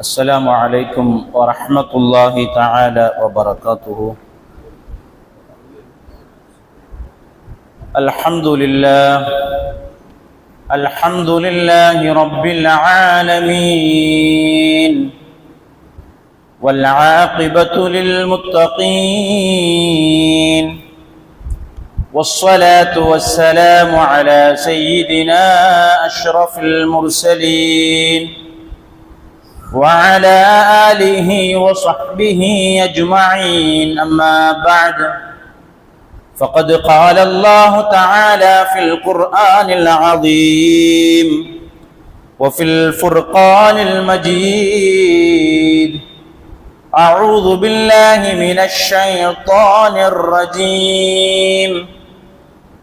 السلام عليكم ورحمة الله تعالى وبركاته. الحمد لله الحمد لله رب العالمين والعاقبة للمتقين والصلاة والسلام على سيدنا أشرف المرسلين. وعلى آله وصحبه أجمعين. أما بعد فقد قال الله تعالى في القرآن العظيم وفي الفرقان المجيد أعوذ بالله من الشيطان الرجيم.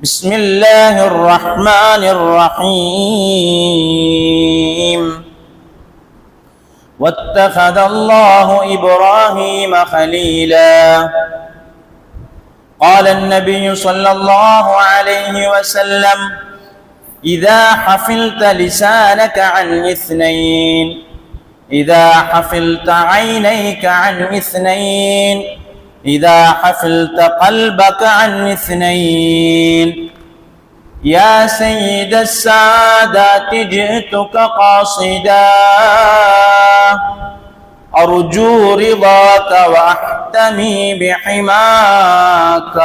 بسم الله الرحمن الرحيم. واتخذ الله إبراهيم خليلا. قال النبي صلى الله عليه وسلم إذا حفلت لسانك عن اثنين إذا حفلت عينيك عن اثنين إذا حفلت قلبك عن اثنين. يا سيد السادات جئتك قاصدا. أرجو رضاك وأحتمي بحماك.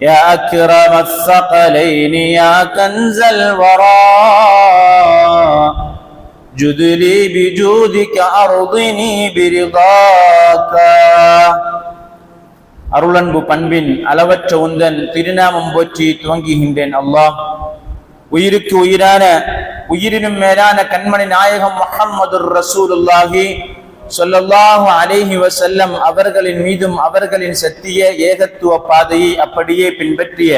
يا أكرم الثقلين يا كنز الورى. جد لي بجودك أرضني برضاك. அருளன்பு பண்பின் அளவற்ற உந்தன் திருநாமம் போற்றி துவங்குகின்றேன் அல்லாஹ். உயிருக்கு உயிரான உயிரினும் மேலான கண்மணி நாயகம் முஹம்மது ரசூலுல்லாஹி சொல்லல்லாஹு அலேஹி வசல்லம் அவர்களின் மீதும் அவர்களின் சத்திய ஏகத்துவ பாதையை அப்படியே பின்பற்றிய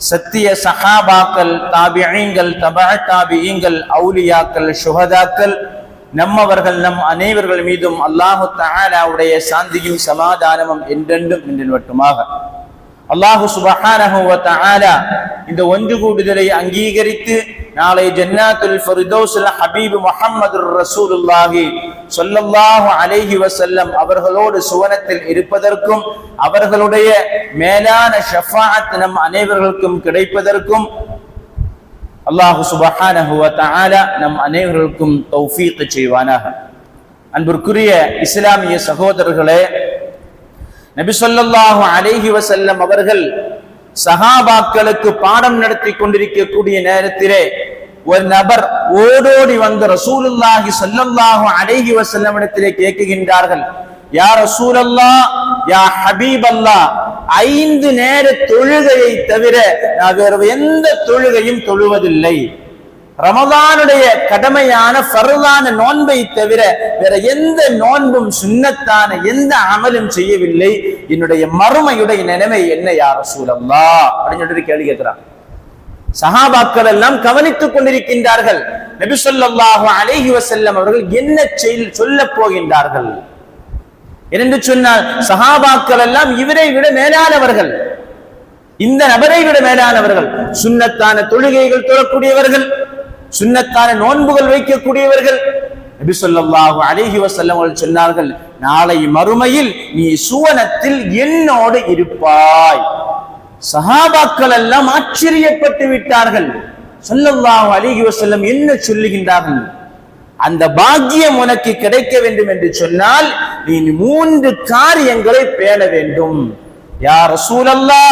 சத்திய சஹாபாக்கள் தாபியங்கள் தபா தாபியங்கள் அவுலியாக்கள் சுகதாக்கள் நம்மவர்கள் நம் அனைவர்கள் மீதும் அல்லாஹு தாலாவுடைய சாந்தியும் சமாதானமும் என்றென்றும் நின்று மட்டுமாக அல்லாஹு சுபஹானஹு இந்த ஒன்று கூடுதலை அங்கீகரித்து நாளை ஜன்னாத்துல் ஃபர்தௌஸ்ல ஹபீப் முஹம்மது ரசூலுல்லாஹி சொல்லல்லாஹு அலைஹி வசல்லம் அவர்களோடு சுவனத்தில் இருப்பதற்கும் அவர்களுடைய மேலான ஷஃபாத் நம் அனைவர்களுக்கும் கிடைப்பதற்கும் அல்லாஹு சுபஹானஹு வ நம் அனைவர்களுக்கும் தௌஃபீக்கு செய்வானாக. அன்பிற்குரிய இஸ்லாமிய சகோதரர்களே நபி சொல்லாஹு அலைஹி வசல்லம் அவர்கள் சஹாபாக்களுக்கு பாடம் நடத்தி கொண்டிருக்கக்கூடிய நேரத்திலே ஒரு நபர் ஓடோடி வந்த ரசூலுல்லாஹி சொல்லல்லாஹு அலேஹி வசல்லம் இடத்திலே கேட்குகின்றார்கள். யா ரசூலல்லா யா ஹபீப் அல்லா ஐந்து நேர தொழுகையை தவிர நான் வேறு எந்த தொழுகையும் தொழுவதில்லை. ரமதானுடைய கடமையான ஃபர்தான நோன்பை தவிர வேற எந்த நோன்பும் சுண்ணத்தான எந்த அமலும் செய்யவில்லை. என்னுடைய மறுமையுடைய நிலைமை என்ன யார் சூழல்லா அப்படின்னு சொல்லிட்டு கேள்வி கேட்கிறான். சஹாபாக்கள் எல்லாம் கவனித்துக் கொண்டிருக்கின்றார்கள். நபி சொல்லாஹு அலேஹி வசல்லம் அவர்கள் என்ன சொல்ல போகின்றார்கள்? என்று சொன்னால் சஹாபாக்கள் எல்லாம் இவரை விட மேலானவர்கள். இந்த நபரை விட மேலானவர்கள். சுண்ணத்தான தொழுகைகள் தொழக்கூடியவர்கள் சுண்ணத்தான நோன்புகள் வைக்கக்கூடியவர்கள். நபி சொல்லாஹு அழகி வசல்லம் சொன்னார்கள் நாளை மறுமையில் நீ சுவனத்தில் என்னோடு இருப்பாய். சஹாபாக்கள் எல்லாம் ஆச்சரியப்பட்டு விட்டார்கள். சொல்லல்லாஹு அழகி வசல்லம் என்ன சொல்லுகின்றார்கள்? அந்த பாக்கியம் உனக்கு கிடைக்க வேண்டும் என்று சொன்னால் நீ மூன்று காரியங்களை பேண வேண்டும். யார் சூழல்லா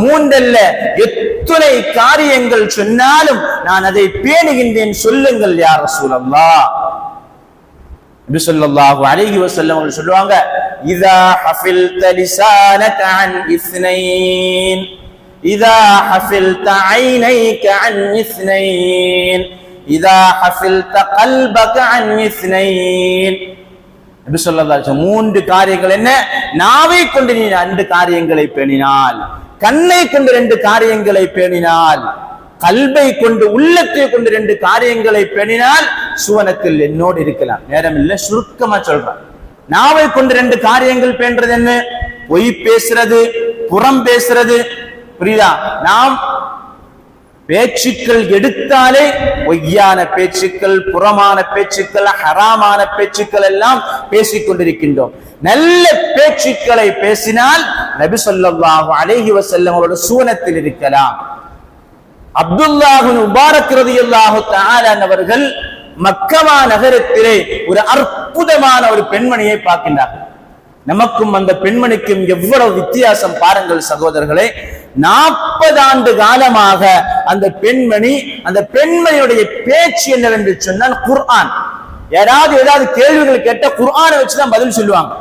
மூன்றல்ல எத்தனை காரியங்கள் சொன்னாலும் நான் அதை பேணுகின்றேன். சொல்லுங்கள் யார் சூழல்லா நபி ஸல்லல்லாஹு அலைஹி வஸல்லம் சொல்லுவாங்க இதா ஹஃபில் லிசானக அன் இஸ்னைன் இதா ஹஃபில் ஐனைக அன் இஸ்னைன். இதா ஹசில்த கல்பக அன் இஸ்னைன் நபி ஸல்லல்லாஹு மூன்று காரியங்கள் என்ன? நாவை கொண்டு நீ ரெண்டு காரியங்களை பேணினால் கண்ணை கொண்டு ரெண்டு காரியங்களை பேணினால் கல்வை கொண்டு உள்ளத்தை கொண்டு ரெண்டு காரியங்களை பேணினால் சுவனத்தில் என்னோடு இருக்கலாம். நேரம் இல்லை சுருக்கமா சொல்றான். நாவை கொண்டு ரெண்டு காரியங்கள் பேன்றது என்ன? பொய் பேசுறது புறம் பேசுறது. புரியுதா? நாம் பேச்சுக்கள் எடுத்தாலே பொய்யான பேச்சுக்கள் புறமான பேச்சுக்கள் ஹராமான பேச்சுக்கள் எல்லாம் பேசிக் கொண்டிருக்கின்றோம். நல்ல பேச்சுக்களை பேசினால் நபி சொல்லாஹு அலேஹி வசல்லம் அவரோட சூனத்தில் இருக்கலாம். அப்துல்லாஹின் உபாரக்கிறது ரலியல்லாஹு தாரானவர்கள் அவர்கள் மக்கமா நகரத்திலே ஒரு அற்புதமான ஒரு பெண்மணியை பார்க்கின்றார்கள். நமக்கும் அந்த பெண்மணிக்கும் எவ்வளவு வித்தியாசம் பாருங்கள் சகோதரர்களே. நாற்பது ஆண்டு காலமாக அந்த பெண்மணி அந்த பெண்மணியுடைய பேச்சு என்னவென்று சொன்னால் குர்ஆன். யாராவது ஏதாவது கேள்விகள் கேட்ட குர்ஆனை வச்சுதான் பதில் சொல்லுவாங்க.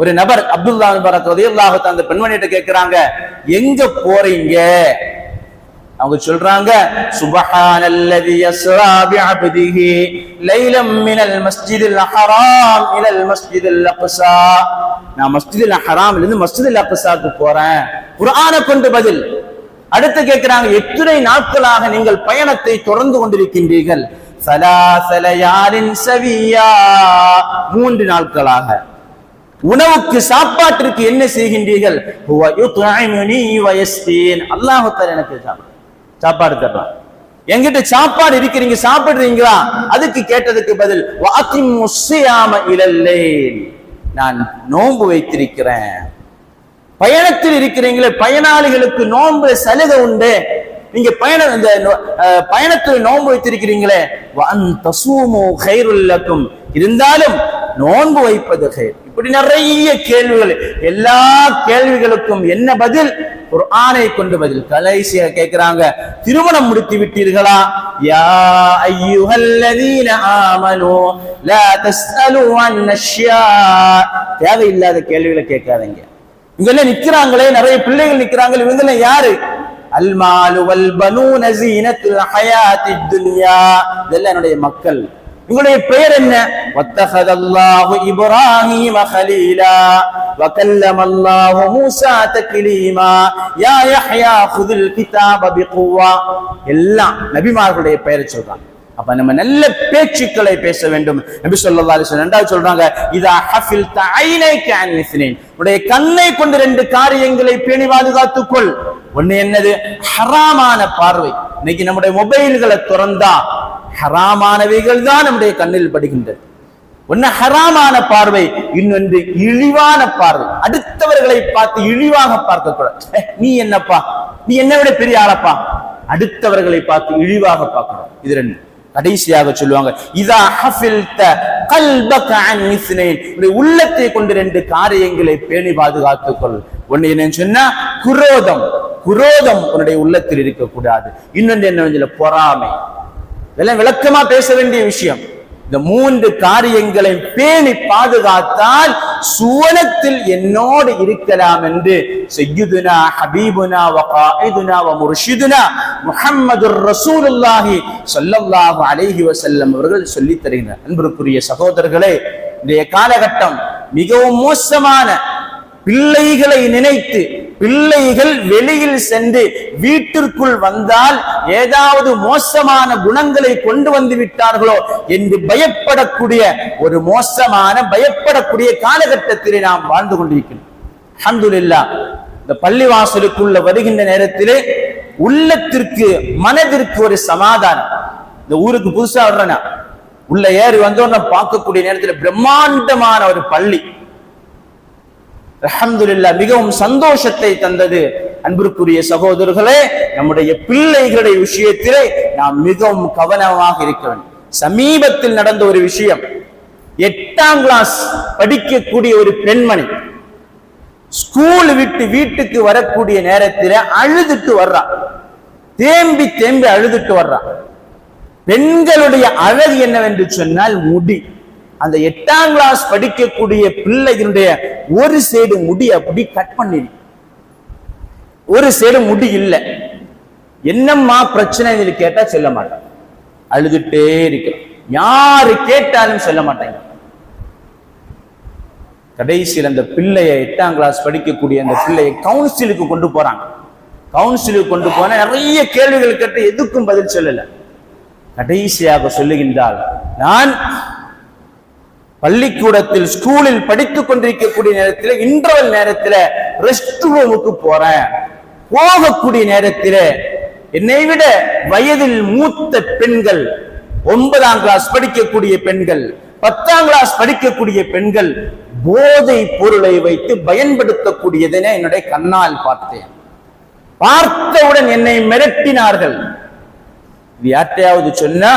ஒரு நபர் அப்துல்லா பரத் ரலியல்லாஹு அந்த பெண்மணிகிட்ட கேட்கிறாங்க எங்க போறீங்க? அவங்க சொல்றாங்க சுபஹானல்லதி யஸ்ரா பிஅப்திஹி லைலம் மினல் மஸ்ஜிதில் ஹராம் இலல் மஸ்ஜிதில் அக்ஸா. நான் மஸ்ஜிதில் ஹராம்ல இருந்து மஸ்ஜிதில் அக்ஸாக்கு போறேன். குர்ஆனை கொண்டு பதில். அடுத்து கேட்கிறாங்க எத்தனை நாட்களாக நீங்கள் பயணத்தை தொடர்ந்து கொண்டிருக்கின்றீர்கள்? சலாசலயாரின் சவியா? மூன்று நாட்களாக. உணவுக்கு சாப்பாட்டிற்கு என்ன செய்கின்றீர்கள்? அல்லாஹு எனக்கு சாப்பாடு சாப்பாடு தர்றான் என்கிட்ட சாப்பாடு இருக்கிறீங்க சாப்பிடுறீங்களா? அதுக்கு கேட்டதுக்கு பதில் வாக்கிம் முஸ்ஸியாம இழல்லே நான் நோன்பு வைத்திருக்கிறேன். பயணத்தில் இருக்கிறீங்களே பயனாளிகளுக்கு நோன்பு சலுகை உண்டு. நீங்க பயணம் இந்த பயணத்தில் நோன்பு வைத்திருக்கிறீங்களே வஅன் தசூமு கைருல் இருந்தாலும் நோன்பு வைப்பது இப்படி நிறைய கேள்விகள். எல்லா கேள்விகளுக்கும் என்ன பதில்? ஒரு ஆணை கொண்டு பதில். கலைசியா கேட்கிறாங்க திருமணம் முடித்து விட்டீர்களா? யா ஐயுஹல்லதீன ஆமனு லா தஸ்அலு அன் அஷ்யா தேவையில்லாத கேள்விகளை கேட்காதீங்க. இங்கெல்லாம் நிக்கிறாங்களே நிறைய பிள்ளைகள் நிக்கிறாங்க இவங்கெல்லாம் யாரு? அல்மாலு வல் பனூன ஜீனத்துல் ஹயாத்தித் துன்யா. இதெல்லாம் என்னுடைய மக்கள். உங்களுடைய பெயர் என்ன? வத்தஹத அல்லாஹு இப்ராஹீம கலீலா வகல்லம அல்லாஹு மூசா தக்லீமா யா யஹ்யா குதில் கிதாப எல்லாம் நபிமார்களுடைய பெயரை சொல்றாங்க அப்ப நம்ம நல்ல பேச்சுக்களை பேச வேண்டும். நபி ஸல்லல்லாஹு அலைஹி வஸல்லம் ரெண்டாவது சொல்றாங்க இதா ஹஃபில் ஐனைக அன் இஸ்னின் உடைய கண்ணை கொண்டு ரெண்டு காரியங்களை பேணி பாதுகாத்துக்கொள் ஒண்ணு என்னது ஹராமான பார்வை இன்னைக்கு நம்முடைய மொபைல்களை திறந்தா ஹராமானவைகள் தான் நம்முடைய கண்ணில் படுகின்றது ஒன்னு ஹராமான பார்வை இன்னொன்று இழிவான பார்வை. அடுத்தவர்களை பார்த்து இழிவாக பார்க்க கூடாது நீ என்னப்பா? நீ என்னை விட பெரிய ஆளப்பா? அடுத்தவர்களை பார்த்து இழிவாக பார்க்கணும். இது ரெண்டு கடைசியாக சொல்லுவாங்க இதா ஹஃபில்த கல்பக அன் இஸ்னைன் உள்ளத்தை கொண்டு ரெண்டு காரியங்களை பேணி பாதுகாத்துக்கொள். ஒன்னு என்னன்னு சொன்னா குரோதம். குரோதம் உன்னுடைய உள்ளத்தில் இருக்கக்கூடாது. இன்னொன்று என்ன பொறாமை. இதெல்லாம் விளக்கமா பேச வேண்டிய விஷயம். இந்த மூன்று காரியங்களை பேணி பாதுகாத்தால் சுவனத்தில் என்னோடு இருக்கலாம் என்று செய்யுதுனா ஹபீபுனா வ வ முர்ஷிதுனா முஹம்மது ரசூலுல்லாஹி சொல்லல்லாஹு அலைஹி வசல்லம் அவர்கள் சொல்லி தருகிறார் அன்பிற்குரிய சகோதரர்களே இன்றைய காலகட்டம் மிகவும் மோசமான பிள்ளைகளை நினைத்து பிள்ளைகள் வெளியில் சென்று வீட்டிற்குள் வந்தால் ஏதாவது மோசமான குணங்களை கொண்டு வந்து விட்டார்களோ என்று பயப்படக்கூடிய ஒரு மோசமான பயப்படக்கூடிய காலகட்டத்திலே நாம் வாழ்ந்து கொண்டிருக்கிறோம். அல்ஹம்துலில்லாஹ். இந்த பள்ளிவாசலுக்குள்ள வருகின்ற நேரத்திலே உள்ளத்திற்கு மனதிற்கு ஒரு சமாதானம். இந்த ஊருக்கு புதுசா வர்றனா? உள்ள ஏறி வந்தோன்னு பார்க்கக்கூடிய நேரத்தில் பிரம்மாண்டமான ஒரு பள்ளி. அல்ஹம்துலில்லாஹ் மிகவும் சந்தோஷத்தை தந்தது. அன்பிற்குரிய சகோதரர்களே நம்முடைய பிள்ளைகளுடைய விஷயத்திலே நாம் மிகவும் கவனமாக இருக்க வேண்டும். சமீபத்தில் நடந்த ஒரு விஷயம். எட்டாம் கிளாஸ் படிக்கக்கூடிய ஒரு பெண்மணி ஸ்கூல் விட்டு வீட்டுக்கு வரக்கூடிய நேரத்தில் அழுதுட்டு வர்றான் தேம்பி தேம்பி அழுதுட்டு வர்றான் பெண்களுடைய அழகு என்னவென்று சொன்னால் முடி. அந்த எட்டாம் கிளாஸ் படிக்கக்கூடிய பிள்ளைகளுடைய ஒரு சைடு முடி அப்படி கட் பண்ணி ஒரு சைடு முடி இல்லை. என்னம்மா பிரச்சனை கேட்டா சொல்ல மாட்டாங்க அழுதுட்டே இருக்கிறான். யாரு கேட்டாலும் சொல்ல மாட்டாங்க கடைசியில் அந்த பிள்ளைய எட்டாம் கிளாஸ் படிக்கக்கூடிய அந்த பிள்ளையை கவுன்சிலுக்கு கொண்டு போறாங்க. கவுன்சிலுக்கு கொண்டு போன நிறைய கேள்விகள் கேட்டு எதுக்கும் பதில் சொல்லல. கடைசியாக சொல்லுகின்றால் நான் பள்ளிக்கூடத்தில் ஸ்கூலில் படித்துக் கொண்டிருக்கக்கூடிய நேரத்தில் இன்டர்வல் நேரத்தில் ரெஸ்ட் ரூமுக்கு போறேன். போகக்கூடிய நேரத்தில் என்னை விட வயதில் மூத்த பெண்கள் ஒன்பதாம் கிளாஸ் படிக்கக்கூடிய பெண்கள் பத்தாம் கிளாஸ் படிக்கக்கூடிய பெண்கள் போதை பொருளை வைத்து பயன்படுத்தக்கூடியதென என்னுடைய கண்ணால் பார்த்தேன். பார்த்தவுடன் என்னை மிரட்டினார்கள். இது யார்ட்டையாவது சொன்னா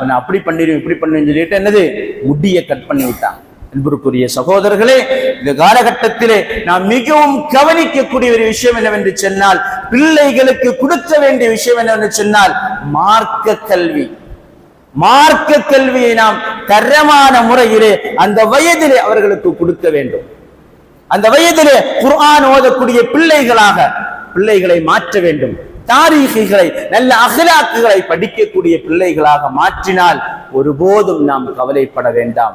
உன்னை அப்படி பண்ணிடும் இப்படி பண்ணிடும் சொல்லிட்டு என்னது? முடிய கட் பண்ணி விட்டான். அன்புக்குரிய சகோதரர்களே இந்த காலகட்டத்திலே நாம் மிகவும் கவனிக்கக்கூடிய ஒரு விஷயம் என்னவென்று சொன்னால் பிள்ளைகளுக்கு கொடுக்க வேண்டிய விஷயம் என்னவென்று சொன்னால் மார்க்க கல்வி. மார்க்க கல்வியை நாம் தரமான முறையிலே அந்த வயதிலே அவர்களுக்கு கொடுக்க வேண்டும். அந்த வயதிலே குர்ஆன் ஓதக்கூடிய பிள்ளைகளாக பிள்ளைகளை மாற்ற வேண்டும். தாரீகிகளை நல்ல அகலாக்குகளை படிக்கக்கூடிய பிள்ளைகளாக மாற்றினால் ஒருபோதும் நாம் கவலைப்பட வேண்டாம்.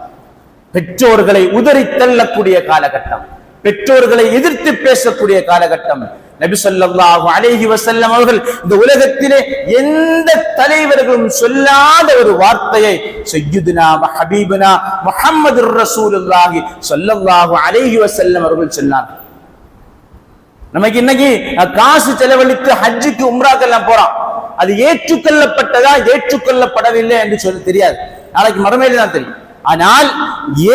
பெற்றோர்களை உதறி தள்ளக்கூடிய காலகட்டம் பெற்றோர்களை எதிர்த்து பேசக்கூடிய காலகட்டம். நபிசல்லாஹு ஸல்லல்லாஹு வசல்லம் அவர்கள் இந்த உலகத்திலே எந்த தலைவர்களும் சொல்லாத ஒரு வார்த்தையை செய்யுதுனா ஹபீபுனா முஹம்மதுர் ரசூலுல்லாஹி ஸல்லல்லாஹு அலைஹி வசல்லம் அவர்கள் சொன்னார் நமக்கு இன்னைக்கு காசு செலவழித்து ஹஜ்ஜுக்கு உம்ராக்கெல்லாம் போறான். அது ஏற்றுக்கொள்ளப்பட்டதா ஏற்றுக்கொள்ளப்படவில்லை என்று சொல்லி தெரியாது. நாளைக்கு மறுமையில தான் தெரியும். ஆனால்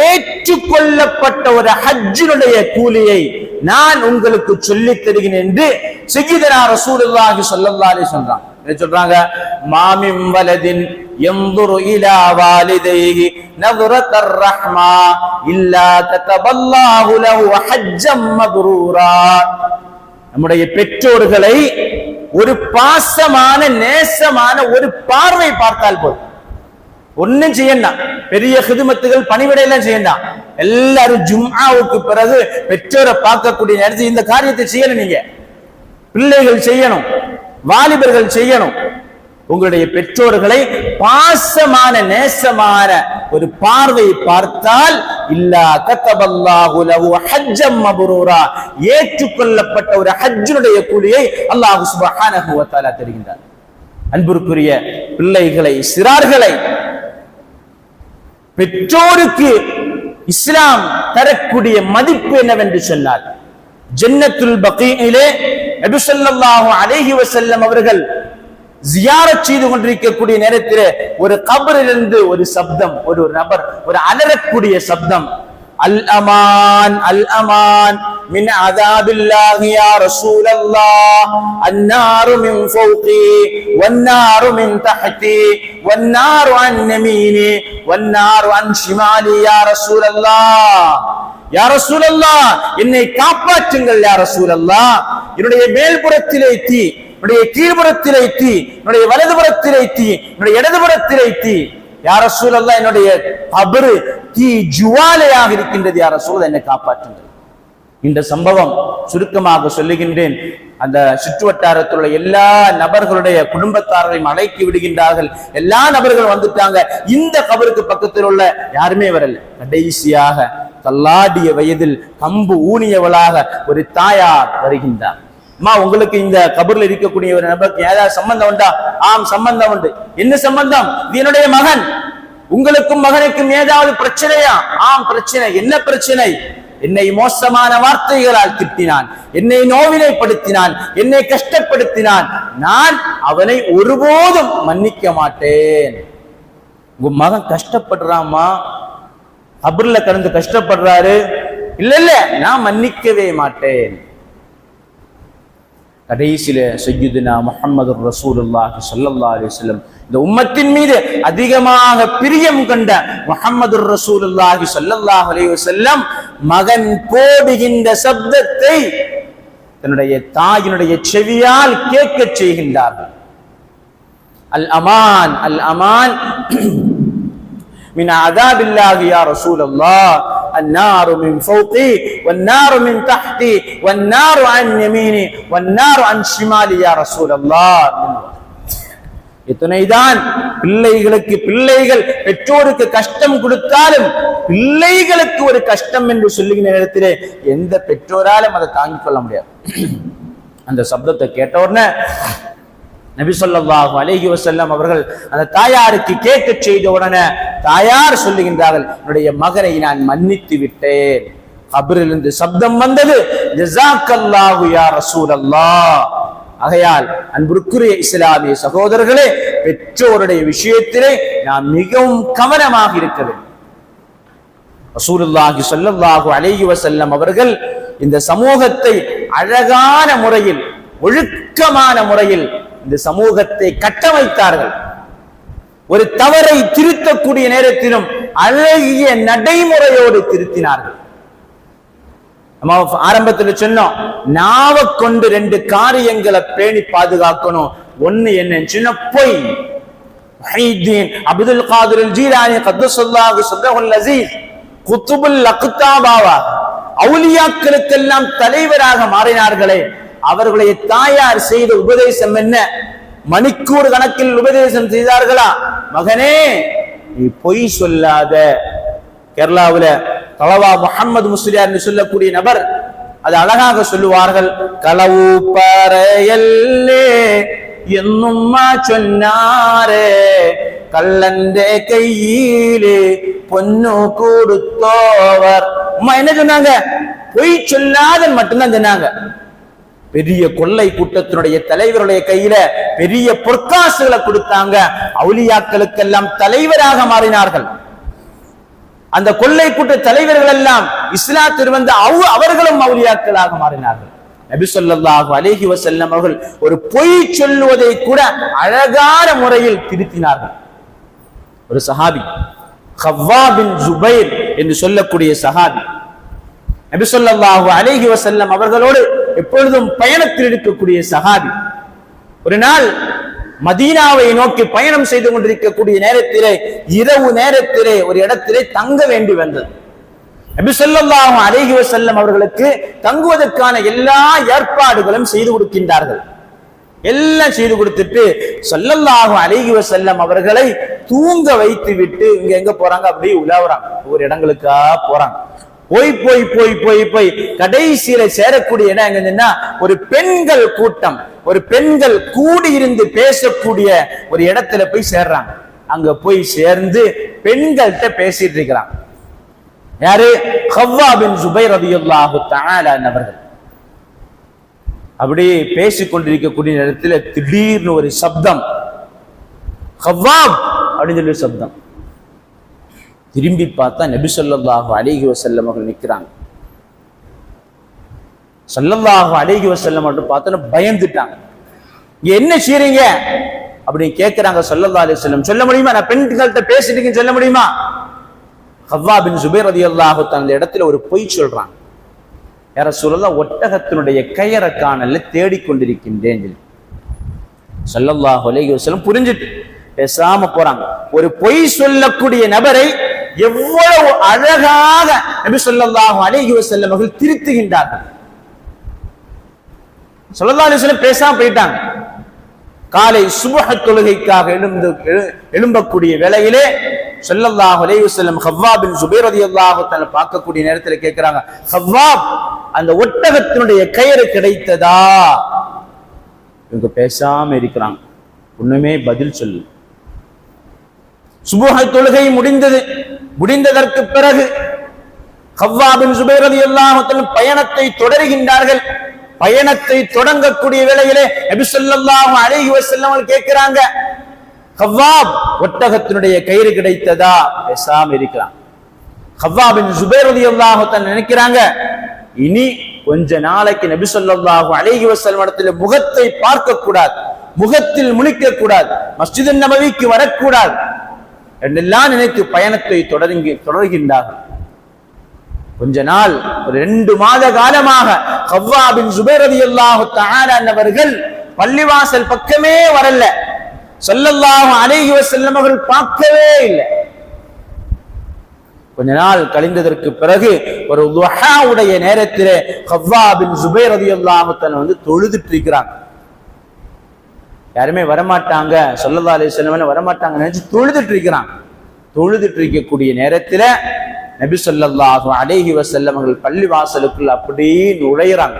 ஏற்றுக்கொள்ளப்பட்ட ஒரு ஹஜ்ஜினுடைய கூலியை நான் உங்களுக்கு சொல்லித் தருகிறேன் என்று செய்திதனா ரசூலுல்லாஹி சொல்லல்லாலே சொல்றான் என்ன சொல்றாங்க? மாமிம் வலதின் எந்துரு இலா வாலிதைஹி நதுரத்தர் ரஹ்மா இல்லா கதபல்லாஹு லஹு ஹஜ்ஜம் மதுரூரா. நம்முடைய பெற்றோர்களை ஒரு பாசமான நேசமான ஒரு பார்வை பார்த்தால் போதும். ஒண்ணும் செய்யண்டாம் பெரிய ஹிதுமத்துகள் பணிவிடையெல்லாம் செய்யண்டாம் எல்லாரும் ஜும்ஆவுக்கு பிறகு பெற்றோரை பார்க்கக்கூடிய நேரத்தில் இந்த காரியத்தை செய்யணும் நீங்க. பிள்ளைகள் செய்யணும். வாலிபர்கள் செய்யணும். உங்களுடைய பெற்றோர்களை பாசமான நேசமான ஒரு பார்வை பார்த்தால் இல்லா கத்தபல்லாஹு லஹு ஹஜ்ஜம் மப்ரூரா. ஏற்றுக்கொள்ளப்பட்ட ஒரு ஹஜ்ஜினுடைய கூலியை அல்லாஹ் சுப்ஹானஹு வ தஆலா தருகின்றார். அன்பிற்குரிய பிள்ளைகளை சிறார்களை பெற்றோருக்கு இஸ்லாம் தரக்கூடிய மதிப்பு என்னவென்று சொன்னார் ஜன்னத்துல் பகீயிலே நபி ஸல்லல்லாஹு அலைஹி வஸல்லம் அவர்கள் ஜியாரத் செய்து கொண்டிருக்கக்கூடிய நேரத்திலே ஒரு கபரிலிருந்து ஒரு சப்தம் ஒரு நபர் ஒரு அலறக்கூடிய சப்தம் அல் அமான் அல் அமான் من عذاب الله يا رسول الله النار من فوقي والنار من تحتي والنار عن يميني والنار عن شمالي يا رسول الله யா ரசூலல்லா என்னை காப்பாற்றுங்கள் யா ரசூலல்லா என்னுடைய மேல்புறத்திலே தீ என்னுடைய கீழ்புறத்திலே தீ என்னுடைய வலதுபுறத்திலே தீ என்னுடைய இடதுபுறத்திலே தீ யா ரசூலல்லா என்னுடைய கபரு தீ ஜுவாலையாக இருக்கின்றது. யார சூழல் என்னை காப்பாற்றுங்கள். இந்த சம்பவம் சுருக்கமாக சொல்லுகின்றேன். அந்த சுற்றுவட்டாரத்தில் உள்ள எல்லா நபர்களுடைய குடும்பத்தாரையும் அழைக்கி விடுகின்றார்கள். எல்லா நபர்களும் வந்துட்டாங்க. இந்த கபருக்கு பக்கத்தில் உள்ள யாருமே வரல. கடைசியாக தள்ளாடிய வயதில் கம்பு ஊனியவளாக ஒரு தாயார் வருகின்றார். அம்மா உங்களுக்கு இந்த கபர்ல இருக்கக்கூடிய ஒரு நபருக்கு ஏதாவது சம்பந்தம் உண்டா? ஆம் சம்பந்தம் உண்டு. என்ன சம்பந்தம்? இது என்னுடைய மகன். உங்களுக்கும் மகனுக்கும் ஏதாவது பிரச்சனையா? ஆம் பிரச்சனை. என்ன பிரச்சனை? என்னை மோசமான வார்த்தைகளால் திட்டினான். என்னை நோவினைப்படுத்தினான். என்னை கஷ்டப்படுத்தினான். நான் அவனை ஒருபோதும் மன்னிக்க மாட்டேன். உங்க மகன் கஷ்டப்படுறாமா கபர்ல கடந்து கஷ்டப்படுறாரு? இல்ல இல்ல நான் மன்னிக்கவே மாட்டேன். கடைசியில் செய்யுதுனா முகமது ரசூலுல்லாஹி சொல்லல்லா அலிஸ்லம் இந்த உம்மத்தின் மீது அதிகமாக பிரியம் கண்ட முகமது ரசூலுல்லாஹி சொல்லல்லாஹ் அலிவசல்லம் மகன் போடுகின்ற சப்தத்தை தன்னுடைய தாயினுடைய செவியால் கேட்க செய்கின்றார்கள். அல் அமான் அல் அமான் மின் அதாபில்லாஹியா ரசூலல்லா النار من فوقي والنار من تحتي والنار عن يميني والنار عن شمالي يا رسول الله இத்தனைதான் பிள்ளைகளுக்கு பிள்ளைகள் பெற்றோருக்கு கஷ்டம் கொடுத்தாலும் பிள்ளைகளுக்கு ஒரு கஷ்டம் என்று சொல்லுகிற நேரத்திலே எந்த பெற்றோராலும் அதை தாங்கிக் கொள்ள முடியாது அந்த சப்தத்தை கேட்ட உடனே நபி ஸல்லல்லாஹு அலைஹி வஸல்லம் அவர்கள் அந்த தாயாருக்கு கேட்க செய்த உடனே தாயார் சொல்லுகின்றார்கள் என்னுடைய மகனை நான் மன்னித்து விட்டேன். கபரிலிருந்து சப்தம் வந்தது ஜஸாக்கல்லாஹு யா ரசூலல்லாஹ். ஆகையால் அன்புக்குரிய இஸ்லாமிய சகோதரர்களே பெற்றோருடைய விஷயத்திலே நாம் மிகவும் கவனமாக இருக்க வேண்டும். ரசூலுல்லாஹி சொல்லல்லாஹு அலைஹி வசல்லம் அவர்கள் இந்த சமூகத்தை அழகான முறையில் ஒழுக்கமான முறையில் இந்த சமூகத்தை கட்டமைத்தார்கள். ஒரு தவறை திருத்தக்கூடிய நேரத்திலும் அழகிய நடைமுறையோடு திருத்தினார்கள். நம்ம ஆரம்பத்தில் சொன்னோம் நாவ கொண்டு ரெண்டு காரியங்களை பேணி பாதுகாக்கணும். ஒண்ணு என்ன சின்ன பொய். அப்துல் காதிர் ஜீரானி கத்து சொல்லாகு அசீஸ் குத்துபுல் அக்தாபாவா அவுலியாக்களுக்கெல்லாம் தலைவராக மாறினார்களே. அவர்களுடைய தாயார் செய்த உபதேசம் என்ன? மணிக்கூர் கணக்கில் உபதேசம் செய்தார்களா? மகனே நீ பொய் சொல்லாத. கேரளாவில் தலவா முகமது முஸ்லியார் என்று சொல்லக்கூடிய நபர் அது அழகாக சொல்லுவார்கள் களவு பறையல்லே என்னும்மா சொன்னாரே கள்ளந்தே கையிலே பொண்ணு கொடுத்தோவர். அம்மா என்ன சொன்னாங்க? பொய் சொல்லாதன் மட்டும்தான் சொன்னாங்க. பெரிய கொள்ளை கூட்டத்தினுடைய தலைவருடைய கையில பெரிய பொற்காசுகளை கொடுத்தாங்க. அவுலியாக்களுக்கெல்லாம் தலைவராக மாறினார்கள். அந்த கொள்ளை கூட்ட தலைவர்கள் எல்லாம் இஸ்லாத்தில் வந்த அவர்களும் அவுலியாக்களாக மாறினார்கள். நபி சொல்லாஹு அலேஹி வசல்லம் அவர்கள் ஒரு பொய் சொல்லுவதை கூட அழகான முறையில் திருத்தினார்கள். ஒரு சஹாபி ஹவ்வா பின் ஜுபைர் என்று சொல்லக்கூடிய சஹாபி நபி சொல்லாஹு அலேஹி வசல்லம் அவர்களோடு எப்பொழுதும் பயணத்தில் இருக்கக்கூடிய சஹாபி. ஒரு நாள் மதீனாவை நோக்கி பயணம் செய்து கொண்டிருக்கக்கூடிய நேரத்திலே இரவு நேரத்திலே ஒரு இடத்திலே தங்க வேண்டி வந்தது. நபி அலேஹி வசல்லம் அவர்களுக்கு தங்குவதற்கான எல்லா ஏற்பாடுகளும் செய்து கொடுக்கின்றார்கள். எல்லாம் செய்து கொடுத்துட்டு சொல்லல்லாகும் அலைஹி வஸல்லம் அவர்களை தூங்க வைத்து விட்டு இங்க எங்க போறாங்க? அப்படியே உலாவுறாங்க. ஒவ்வொரு இடங்களுக்கா போறாங்க. போய் போய் போய் போய் போய் கடைசியில சேரக்கூடிய இடம் எங்கன்னா ஒரு பெண்கள் கூட்டம். ஒரு பெண்கள் கூடியிருந்து பேசக்கூடிய ஒரு இடத்துல போய் சேர்றாங்க. அங்க போய் சேர்ந்து பெண்கள்கிட்ட பேசிட்டு இருக்கிறான் யாரு? ஹவ்வா பின் சுபை ரதியுல்லாஹு தஆலா அவர்கள் அப்படியே பேசிக் கொண்டிருக்கக்கூடிய நேரத்தில் திடீர்னு ஒரு சப்தம். ஹவ்வாப் அப்படின்னு சொல்லி ஒரு சப்தம். திரும்பி பார்த்தா நபி சொல்லாஹு அலைஹி வசல்லம் அவர்கள் நிற்கிறாங்க சொல்லல்லாஹு அலைஹி வசல்லம் மட்டும் பார்த்தோன்னா பயந்துட்டாங்க. என்ன செய்றீங்க? அப்படின்னு கேட்கிறாங்க சொல்லல்லா அலி சொல்லம் சொல்ல முடியுமா? நான் பெண்கள்கிட்ட பேசிட்டு சொல்ல முடியுமா? ஹவ்வா பின் சுபேர் ரலியல்லாஹு அல்லாஹு அந்த இடத்துல ஒரு பொய் சொல்றாங்க. யார சொல்லலாம் ஒட்டகத்தினுடைய கயரை காணல தேடிக்கொண்டிருக்கின்றேன் சொல்லி. ஸல்லல்லாஹு அலைஹி வஸல்லம் புரிஞ்சுட்டு பேசாம போறாங்க. ஒரு பொய் சொல்லக்கூடிய நபரை எவ்வளவு அழகாக நபி சொல்லாஹு அலேஹி வஸல்லம் அவர்கள் திருத்துகின்றார்கள். ஸல்லல்லாஹு அலி வஸல்லம் பேசாம போயிட்டாங்க. காலை சுபக தொழுகைக்காக எழுந்து எழும்பக்கூடிய வேளையிலே ஸல்லல்லாஹு அலைஹி வஸல்லம் ஹவ்வாபின் சுபைர் ரலியல்லாஹு தஆலா பார்க்கக்கூடிய நேரத்தில் கேட்கிறாங்க ஹவ்வாப் அந்த ஒட்டகத்தினுடைய கயிறு கிடைத்ததா? இவங்க பேசாம இருக்கிறாங்க. ஒண்ணுமே பதில் சொல்லு சுபஹ தொழுகை முடிந்தது. முடிந்ததற்கு பிறகு ஹவ்வாபின் பின் சுபைர் பயணத்தை தொடருகின்றார்கள். பயணத்தை தொடங்கக்கூடிய வேளையிலே நபி அழகி செல்லவங்க கேட்கிறாங்க ஹவ்வாப் ஒட்டகத்தினுடைய கயிறு கிடைத்ததா? பேசாம இருக்கிறான் ஹவ்வாபின் பின் சுபைர் நினைக்கிறாங்க இனி கொஞ்ச நாளைக்கு நபி ஸல்லல்லாஹு அழகி வஸல்லம் முகத்தை பார்க்க கூடாது முகத்தில் முழிக்க கூடாது மஸ்ஜித் நபவிக்கு வரக்கூடாது என்றெல்லாம் நினைத்து பயணத்தை தொடருங்கி தொடர்கின்றார்கள் கொஞ்ச நாள் ஒரு ரெண்டு மாத காலமாக ஹவ்வாபின் சுபேரதி அல்லாஹு தாரானவர்கள் பள்ளிவாசல் பக்கமே வரல. சொல்லல்லாஹும் அழகிய செல்லமகள் அவர்கள் பார்க்கவே இல்லை. கொஞ்ச நாள் கழிந்ததற்கு பிறகு ஒரு உடைய நேரத்திலே ஹவ்வாபின் சுபேரதி சுபைர் வந்து தொழுதுட்டு இருக்கிறாங்க யாருமே வரமாட்டாங்க. சொல்லதா அலி வஸல்லம் வரமாட்டாங்க நினைச்சு தொழுதுட்டு இருக்கிறான் தொழுதுட்டு இருக்கக்கூடிய நேரத்துல நபி ஸல்லல்லாஹு அலைஹி வஸல்லம் அவர்கள் பள்ளி வாசலுக்குள் அப்படியே நுழையிறாங்க.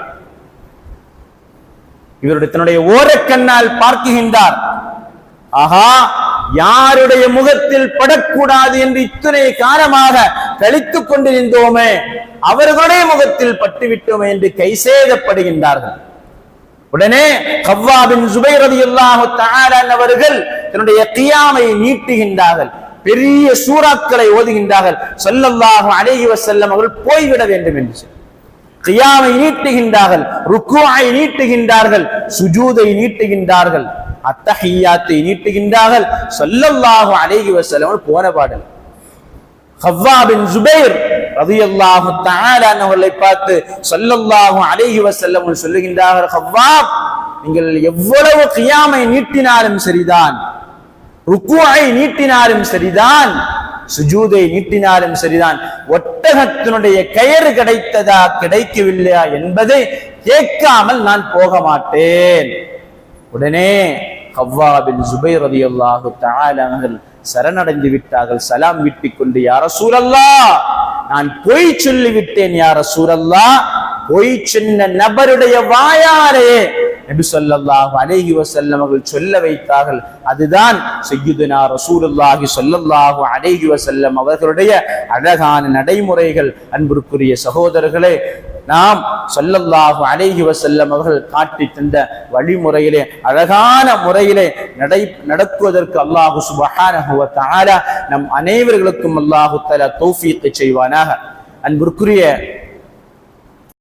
இவருடைய தன்னுடைய ஓரக்கண்ணால் பார்க்குகின்றார். ஆஹா யாருடைய முகத்தில் படக்கூடாது என்று இத்தனை காலமாக கழித்துக் கொண்டிருந்தோமே அவர்களுடைய முகத்தில் பட்டுவிட்டோமே என்று கைசேதப்படுகின்றார்கள் உடனே கவ்வாபின் சுபைர் ரலியல்லாஹு அவர்கள் தன்னுடைய கியாமை நீட்டுகின்றார்கள். பெரிய சூறாக்களை ஓதுகின்றார்கள். சொல்லல்லாக அலைஹி செல்லம் அவர்கள் போய்விட வேண்டும் என்று சொல்லி. கியாமை நீட்டுகின்றார்கள் ருக்குவாயை நீட்டுகின்றார்கள் சுஜூதை நீட்டுகின்றார்கள் அத்தஹியாத்தை நீட்டுகின்றார்கள். சொல்லல்லாக அலைஹி செல்லம் போன பாடல். ஹவ்வாபின் சுபைர் ரதியல்லாஹு ரலியல்லாஹு அவர்களை பார்த்து சொல்லல்லாஹும் அலேஹி வசல்லம் சொல்லுகின்றார்கள் ஹவ்வா நீங்கள் எவ்வளவு கியாமை நீட்டினாலும் சரிதான் ருக்குஐ நீட்டினாலும் சரிதான் சுஜூதை நீட்டினாலும் சரிதான் ஒட்டகத்தினுடைய கயிறு கிடைத்ததா கிடைக்கவில்லையா என்பதை கேட்காமல் நான் போக மாட்டேன். உடனே ஹவ்வாபின் சுபை ரதி அல்லாஹு தஆலா சரணடைந்து விட்டார்கள் சலாம் விட்டுக் கொண்டு யார சூரல்லா நான் பொய் சொல்லிவிட்டேன் யார சூரல்லா பொய் சொன்ன நபருடைய வாயாரே நபி சொல்லல்லாஹு அலேஹி வசல்லம் அவர்கள் சொல்ல வைத்தார்கள். அதுதான் செய்யுதுனா ரசூலுல்லாஹி சொல்லல்லாஹு அலேஹி வசல்லம் அவர்களுடைய அழகான நடைமுறைகள். அன்பிற்குரிய சகோதரர்களே நாம் ஸல்லல்லாஹு அலைஹி வசல்லம் அவர்கள் காட்டி தந்த வழிமுறையிலே அழகான முறையிலே நடை நடக்குவதற்கு அல்லாஹு சுப்ஹானஹு வ நம் அனைவர்களுக்கும் அல்லாஹு தலா தௌஃபீத்தை செய்வானாக. அன்பிற்குரிய